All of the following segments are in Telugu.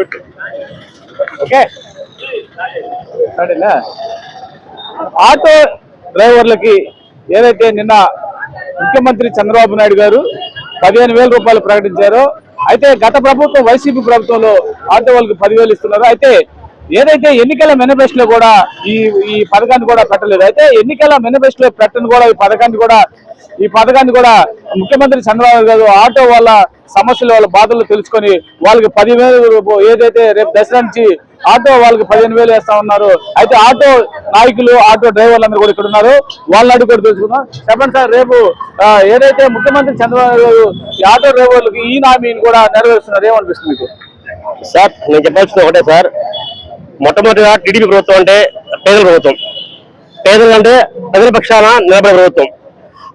పెట్టు. ఓకే. సరేనా ఆటో డ్రైవర్లకి ఏదైతే నిన్న ముఖ్యమంత్రి చంద్రబాబు నాయుడు గారు పదిహేను వేల రూపాయలు ప్రకటించారో అయితే గత ప్రభుత్వం వైసీపీ ప్రభుత్వంలో ఆటో వాళ్ళకి పదివేలు ఇస్తున్నారు. అయితే ఏదైతే ఎన్నికల మేనిఫెస్టోలో కూడా ఈ ఈ పథకాన్ని కూడా పెట్టలేదు అయితే ఎన్నికల మేనిఫెస్టోలో పెట్టని కూడా ఈ పథకాన్ని కూడా ఈ పథకాన్ని కూడా ముఖ్యమంత్రి చంద్రబాబు గారు ఆటో వాళ్ళ సమస్యలు వాళ్ళ బాధలు తెలుసుకొని వాళ్ళకి పదివేలు ఏదైతే రేపు దసరా నుంచి ఆటో వాళ్ళకి పదిహేను వేలు వేస్తా ఉన్నారు. అయితే ఆటో నాయకులు ఆటో డ్రైవర్లు అందరూ కూడా ఇక్కడ ఉన్నారు. వాళ్ళని అడిగి కూడా తెలుసుకుందాం. చెప్పండి సార్ రేపు ఏదైతే ముఖ్యమంత్రి చంద్రబాబు గారు ఈ ఆటో డ్రైవర్లకు ఈ హామీని కూడా నెరవేరుస్తున్నారు ఏమనిపిస్తుంది మీకు? సార్ నేను చెప్పాల్సింది ఒకటే సార్. మొట్టమొదటిగా టీడీపీ ప్రభుత్వం అంటే పేదల ప్రభుత్వం. పేదలు అంటే ప్రజల పక్షాన నిలబడే ప్రభుత్వం.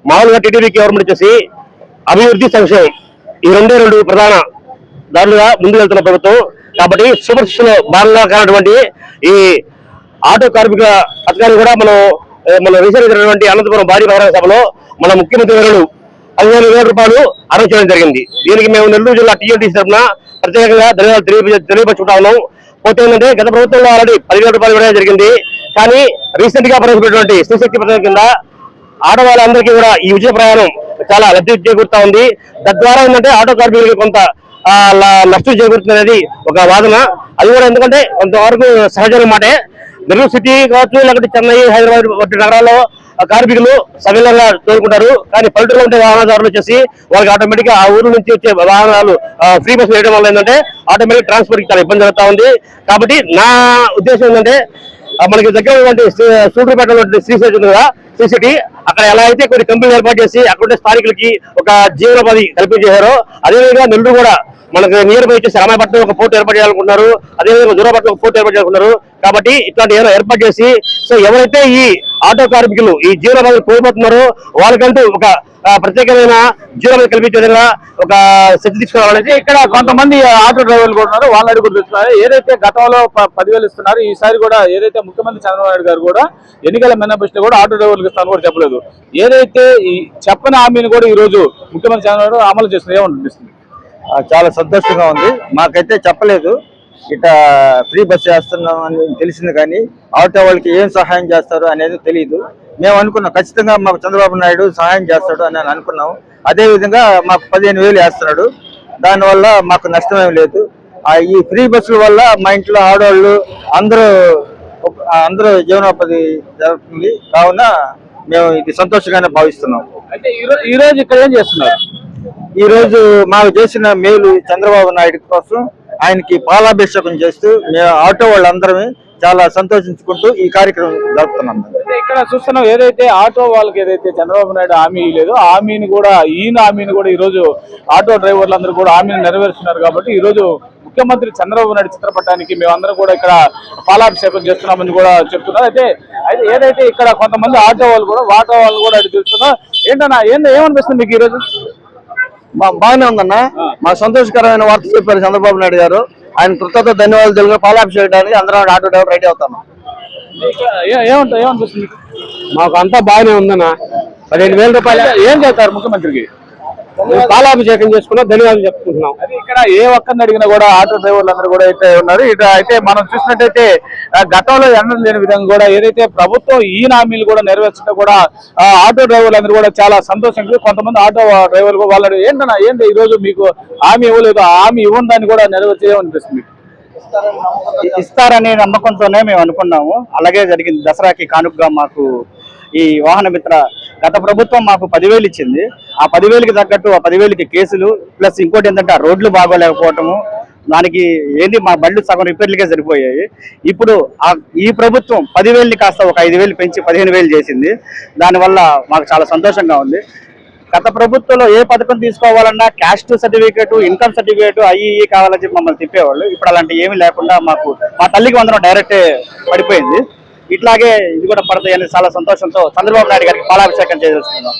మామూలుగా టీడీపీ గవర్నమెంట్ వచ్చేసి అభివృద్ధి సంక్షేమం. ఈ రెండే రెండు ప్రధాన దారులుగా ముందుకు వెళ్తున్న ప్రభుత్వం. కాబట్టి సూపర్ భాగంగా కానటువంటి ఈ ఆటో కార్మిక పథకాన్ని కూడా మనం మనం మన రీసెంట్ అనంతపురం భారీ బహిరంగ సభలో మన ముఖ్యమంత్రి గారు పదిహేను వేల రూపాయలు అరేంజ్ చేయడం జరిగింది. దీనికి మేము నెల్లూరు జిల్లా టీఎంటీ తరఫున ప్రత్యేకంగా ధన్యవాదాలు తెలియ తెలియపరుచుకుంటా ఉన్నాం. పోతే ఏంటంటే గత ప్రభుత్వంలో ఆల్రెడీ పదివేల రూపాయలు ఇవ్వడం జరిగింది. కానీ రీసెంట్గా ప్రవేశపెట్టినటువంటి శ్రీశక్తి పథకం కింద ఆడవాళ్ళందరికీ కూడా ఈ విజయ ప్రయాణం చాలా లబ్ధి చేకూరుతా ఉంది. తద్వారా ఏంటంటే ఆటో కార్మికులకు కొంత ల- నష్టం చేకూరుతుంది ఒక వాదన. అది కూడా ఎందుకంటే కొంతవరకు సహజమైన మాటే. నెల్లూరు సిటీ కావచ్చు లేకపోతే చెన్నై హైదరాబాద్ వంటి నగరాల్లో కార్మికులు సవిలంగా తోలుకుంటారు. కానీ పల్లెటూరులో ఉండే వాహనదారులు వచ్చేసి వాళ్ళకి ఆటోమేటిక్గా ఆ ఊరు నుంచి వచ్చే వాహనాలు ఫ్రీ బస్ వేయడం వల్ల ఏంటంటే ఆటోమేటిక్ ట్రాన్స్పోర్ట్ చాలా ఇబ్బంది జరుగుతా ఉంది. కాబట్టి నా ఉద్దేశం ఏంటంటే మనకి దగ్గర ఉన్నటువంటి సూర్యపేటలో శ్రీశైలం ఉంది కదా చూసేటి. అక్కడ ఎలా అయితే కొన్ని కంపెనీలు ఏర్పాటు చేసి అక్కడ ఉండే స్థానికులకి ఒక జీవనోపాధి కల్పించేశారో అదేవిధంగా నెల్లూరు కూడా మనకి నియర్ బై వచ్చేసి రామాయపట్నం ఒక పోర్ట్ ఏర్పాటు చేయాలనుకుంటున్నారు. అదేవిధంగా దూరాపట్నం ఒక పోర్ట్ ఏర్పాటు చేయాలనుకుంటున్నారు. కాబట్టి ఇట్లాంటి ఏమైనా ఏర్పాటు చేసి సో ఎవరైతే ఈ ఆటో కార్మికులు ఈ జీవనోపాధి కోల్పోతున్నారో వాళ్ళకంటూ ఒక ప్రత్యేకమైన జీవనోపాధి కల్పించే విధంగా ఒక శక్తి తీసుకురావాలని ఇక్కడ కొంతమంది ఆటో డ్రైవర్లు కూడా ఉన్నారు. వాళ్ళ అడిగి కూడా ఏదైతే గతంలో పదివేలు ఇస్తున్నారు ఈసారి కూడా ఏదైతే ముఖ్యమంత్రి చంద్రబాబు నాయుడు గారు కూడా ఎన్నికల మేనిఫెస్టో కూడా ఆటో డ్రైవర్లకు ఇస్తాను కూడా చెప్పలేదు. ఏదైతే ఈ చెప్పని హామీని కూడా ఈ రోజు ముఖ్యమంత్రి చంద్రబాబు అమలు చేస్తున్నారు ఏమనిపిస్తుంది? చాలా సంతోషంగా ఉంది. మాకైతే చెప్పలేదు. ఇట ఫ్రీ బస్ చేస్తున్నాం అని తెలిసింది కానీ ఆటో వాళ్ళకి ఏం సహాయం చేస్తారు అనేది తెలియదు మేము అనుకున్నాం ఖచ్చితంగా మాకు చంద్రబాబు నాయుడు సహాయం చేస్తాడు అని అనుకున్నాం. అదే విధంగా మాకు పదిహేను వేలు వేస్తున్నాడు. దానివల్ల మాకు నష్టం ఏం లేదు ఈ ఫ్రీ బస్సుల వల్ల మా ఇంట్లో ఆడవాళ్ళు అందరూ అందరూ జీవనోపాధి జరుగుతుంది. కావున మేము ఇది సంతోషంగానే భావిస్తున్నాం. అంటే ఈ రోజు ఈ రోజు ఇక్కడ ఏం చేస్తున్నారు? ఈ రోజు మాకు చేసిన మేలు చంద్రబాబు నాయుడు కోసం ఆయనకి పాలాభిషేకం చేస్తూ మేము ఆటో వాళ్ళందరమే చాలా సంతోషించుకుంటూ ఈ కార్యక్రమం జరుపుతున్నాం. అయితే ఇక్కడ చూస్తున్నాం ఏదైతే ఆటో వాళ్ళకి ఏదైతే చంద్రబాబు నాయుడు హామీ లేదో హామీని కూడా ఈయన హామీని కూడా ఈ రోజు ఆటో డ్రైవర్లు అందరూ కూడా హామీని నెరవేరుస్తున్నారు కాబట్టి ఈ రోజు ముఖ్యమంత్రి చంద్రబాబు నాయుడు చిత్రపటానికి మేమందరం కూడా ఇక్కడ పాలాభిషేకం చేస్తున్నామని కూడా చెప్తున్నారు. అయితే అయితే ఏదైతే ఇక్కడ కొంతమంది ఆటో వాళ్ళు కూడా ఆటో వాళ్ళు కూడా అడిగి తెలుస్తున్నారు ఏంటన్నా ఏంది ఏమనిపిస్తుంది మీకు ఈ రోజు బాగానే ఉందన్న. మా సంతోషకరమైన వార్త చెప్పారు చంద్రబాబు నాయుడు గారు. ఆయన కృతజ్ఞత ధన్యవాదాలు తెలుగు పాలాభిషేకానికి అందరం ఆటో డ్రైవర్ రెడీ అవుతాను మీకు ఏ- ఏమంట ఏమనిపిస్తుంది? మీకు? మాకు అంతా బాగానే ఉందన్న. పదిహేను వేల రూపాయలు. ఏం చేస్తారు ముఖ్యమంత్రికి? పాలాభిషేకం చేసుకున్నా ధన్యవాదాలు చెప్పుకుంటున్నాం. అది ఇక్కడ ఏ ఒక్కరిని అడిగినా కూడా ఆటో డ్రైవర్లు అందరూ కూడా అయితే ఉన్నారు. ఇటు అయితే మనం చూసినట్టయితే గతంలో ఎన్నడూ లేని విధంగా కూడా ఏదైతే ప్రభుత్వం ఈ హామీలు కూడా నెరవేర్చడం కూడా ఆటో డ్రైవర్లు అందరూ కూడా చాలా సంతోషంగా కొంతమంది ఆటో డ్రైవర్లు వాళ్ళు ఏంటన్నా ఏంటి ఈ రోజు మీకు హామీ ఇవ్వలేదు హామీ ఇవ్వని దాన్ని కూడా నెరవేర్చేయమనిపిస్తుంది ఇస్తారనే నమ్మకంతోనే మేము అనుకున్నాము. అలాగే జరిగింది. దసరాకి కానుకగా మాకు ఈ వాహన మిత్ర గత ప్రభుత్వం మాకు పదివేలు ఇచ్చింది. ఆ పదివేలకి తగ్గట్టు ఆ పదివేలకి కేసులు ప్లస్ ఇంకోటి ఏంటంటే ఆ రోడ్లు బాగోలేకపోవటము దానికి ఏంది మా బళ్ళు సగం రిపేర్లకే సరిపోయాయి. ఇప్పుడు ఆ ఈ ప్రభుత్వం పదివేలని కాస్త ఒక ఐదు వేలు పెంచి పదిహేను వేలు చేసింది. దానివల్ల మాకు చాలా సంతోషంగా ఉంది. గత ప్రభుత్వంలో ఏ పథకం తీసుకోవాలన్నా క్యాస్ట్ సర్టిఫికేట్ ఇన్కమ్ సర్టిఫికేట్ అవి ఇవి కావాలని చెప్పి మమ్మల్ని తిప్పేవాళ్ళు. ఇప్పుడు అలాంటి ఏమీ లేకుండా మాకు మా తల్లికి వందనం డైరెక్టే పడిపోయింది. ఇట్లాగే ఇది కూడా పడతాయని చాలా సంతోషంతో చంద్రబాబు నాయుడు గారికి పాలాభిషేకం చేసేస్తున్నాం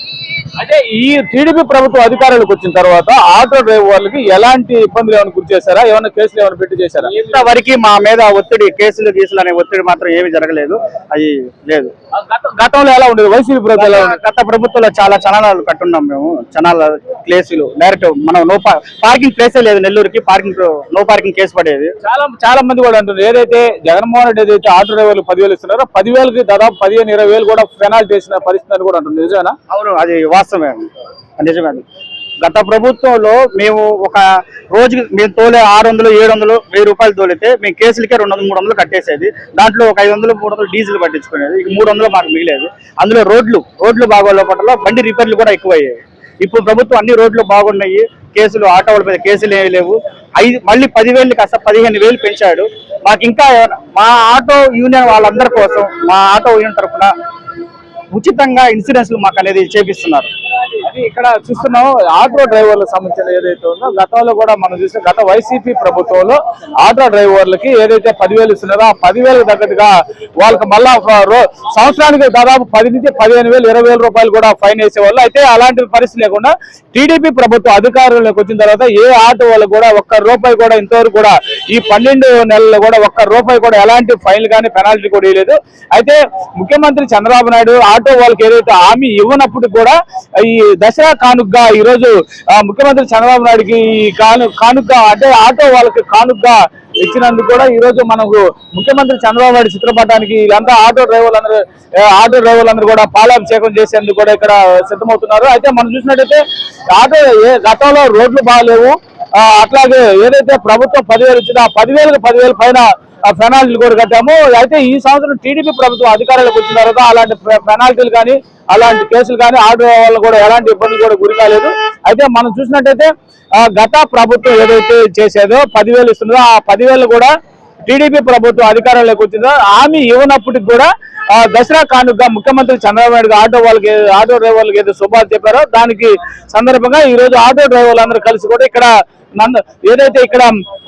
అంటే ఈ టీడీపీ ప్రభుత్వం అధికారులకు వచ్చిన తర్వాత ఆటో డ్రైవర్లకి ఎలాంటి ఇబ్బందులు ఏమైనా గురి చేశారా? ఏమైనా కేసులు ఏమైనా పెట్టి చేశారా? ఇంతవరకు మా మీద ఒత్తిడి కేసులు గీసులు అనే ఒత్తిడి మాత్రం ఏమీ జరగలేదు. అది లేదు. గత- గతంలో ఎలా ఉండేది? వైసీపీ ప్రభుత్వం గత ప్రభుత్వంలో చాలా చనాలు కట్టున్నాం మేము. చనాల ప్లేసులు డైరెక్ట్ మనం నో పార్కింగ్ ప్లేసే లేదు నెల్లూరుకి. పార్కింగ్ నో పార్కింగ్ కేసు పడేది. చాలా చాలా మంది కూడా అంటున్నారు. ఏదైతే జగన్మోహన్ రెడ్డి ఏదైతే ఆటో డ్రైవర్లు పదివేలు ఇస్తున్నారో పదివేలకి దాదాపు పదిహేను ఇరవై వేలు కూడా పెనాల్టీ వేసిన పరిస్థితి అని కూడా అంటున్నారు. నిజమేనా? అవును అది నిజమే గత ప్రభుత్వంలో మేము ఒక రోజుకి మేము తోలే ఆరు వందలు ఏడు వందలు వెయ్యి రూపాయలు తోలితే మేము కేసులకే రెండు వందలు మూడు వందలు కట్టేసేది. దాంట్లో ఒక ఐదు వందలు మూడు వందలు డీజిల్ పట్టించుకునేది. ఇక మూడు వందలు మాకు మిగిలేదు. అందులో రోడ్లు రోడ్లు బాగోళ్ళ పట్ల బండి రిపేర్లు కూడా ఎక్కువయ్యాయి. ఇప్పుడు ప్రభుత్వం అన్ని రోడ్లు బాగున్నాయి. కేసులు ఆటో వాళ్ళ మీద కేసులు ఏమీ లేవు. ఐదు మళ్ళీ పదివేలు కాస్త పదిహేను వేలు పెంచాడు. మాకు ఇంకా మా ఆటో యూనియన్ వాళ్ళందరి కోసం మా ఆటో యూనియన్ తరఫున ఉచితంగా ఇన్సూరెన్స్లు మాకు అనేది చేపిస్తున్నారు. ఇక్కడ చూస్తున్నాం ఆటో డ్రైవర్లకు సంబంధించిన ఏదైతే ఉందో గతంలో కూడా మనం చూస్తే గత వైసీపీ ప్రభుత్వంలో ఆటో డ్రైవర్లకి ఏదైతే పదివేలు ఇస్తున్నారో ఆ పదివేలకు తగ్గట్టుగా వాళ్ళకి మళ్ళా సంవత్సరానికి దాదాపు పది నుంచి పదిహేను వేలు ఇరవై వేల రూపాయలు కూడా ఫైన్ వేసేవాళ్ళు. అయితే అలాంటి పరిస్థితి లేకుండా టీడీపీ ప్రభుత్వం అధికారంలోకి వచ్చిన తర్వాత ఏ ఆటో వాళ్ళకు కూడా ఒక్క రూపాయి కూడా ఇంతవరకు కూడా ఈ పన్నెండు నెలల్లో కూడా ఒక్క రూపాయి కూడా ఎలాంటి ఫైన్ కానీ పెనాల్టీ కూడా ఇవ్వలేదు. అయితే ముఖ్యమంత్రి చంద్రబాబు నాయుడు ఆటో వాళ్ళకి ఏదైతే హామీ ఇవ్వనప్పుడు కూడా ఈ దసరా కానుగ్గా ఈ రోజు ముఖ్యమంత్రి చంద్రబాబు నాయుడుకి ఈ కాను కానుక అంటే ఆటో వాళ్ళకి కానుగ్గా ఇచ్చినందుకు కూడా ఈ రోజు మనకు ముఖ్యమంత్రి చంద్రబాబు నాయుడు చిత్రపటానికి వీళ్ళంతా ఆటో డ్రైవర్లందరూ ఆటో డ్రైవర్లందరూ కూడా పాలాభిషేకం చేసేందుకు కూడా ఇక్కడ సిద్ధమవుతున్నారు. అయితే మనం చూసినట్టయితే ఆటో ఏ గతంలో రోడ్లు బాగాలేవు. అట్లాగే ఏదైతే ప్రభుత్వం పదివేలు ఇచ్చిందో ఆ పదివేలకు పదివేల పైన పెనాల్టీలు కూడా కట్టాము. అయితే ఈ సంవత్సరం టీడీపీ ప్రభుత్వం అధికారంలోకి వచ్చిన తర్వాత అలాంటి పె- పెనాల్టీలు కానీ అలాంటి కేసులు కానీ ఆర్డర్ వాళ్ళు కూడా ఎలాంటి ఇబ్బందులు కూడా గురి కాలేదు. అయితే మనం చూసినట్టయితే గత ప్రభుత్వం ఏదైతే చేసేదో పదివేలు ఇస్తుందో ఆ పదివేలు కూడా టీడీపీ ప్రభుత్వం అధికారంలోకి వచ్చిందో హామీ ఇవ్వనప్పటికి కూడా దసరా కానుక ముఖ్యమంత్రి చంద్రబాబు నాయుడు ఆటో వాళ్ళకి ఆటో డ్రైవర్లకి ఏదో శుభాలు చెప్పారో దానికి సందర్భంగా ఈ రోజు ఆటో డ్రైవర్లు అందరూ కలిసి కూడా ఇక్కడ ఏదైతే ఇక్కడ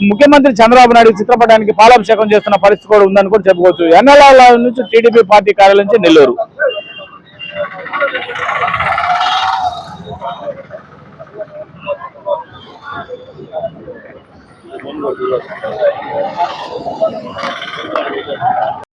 ముఖ్యమంత్రి చంద్రబాబు నాయుడు చిత్రపటానికి పాలాభిషేకం చేస్తున్న పరిస్థితి కూడా ఉందని కూడా చెప్పుకోవచ్చు. ఎన్ఎల్ఆర్ నుంచి టీడీపీ పార్టీ కార్యాలయం నుంచి నెల్లూరు?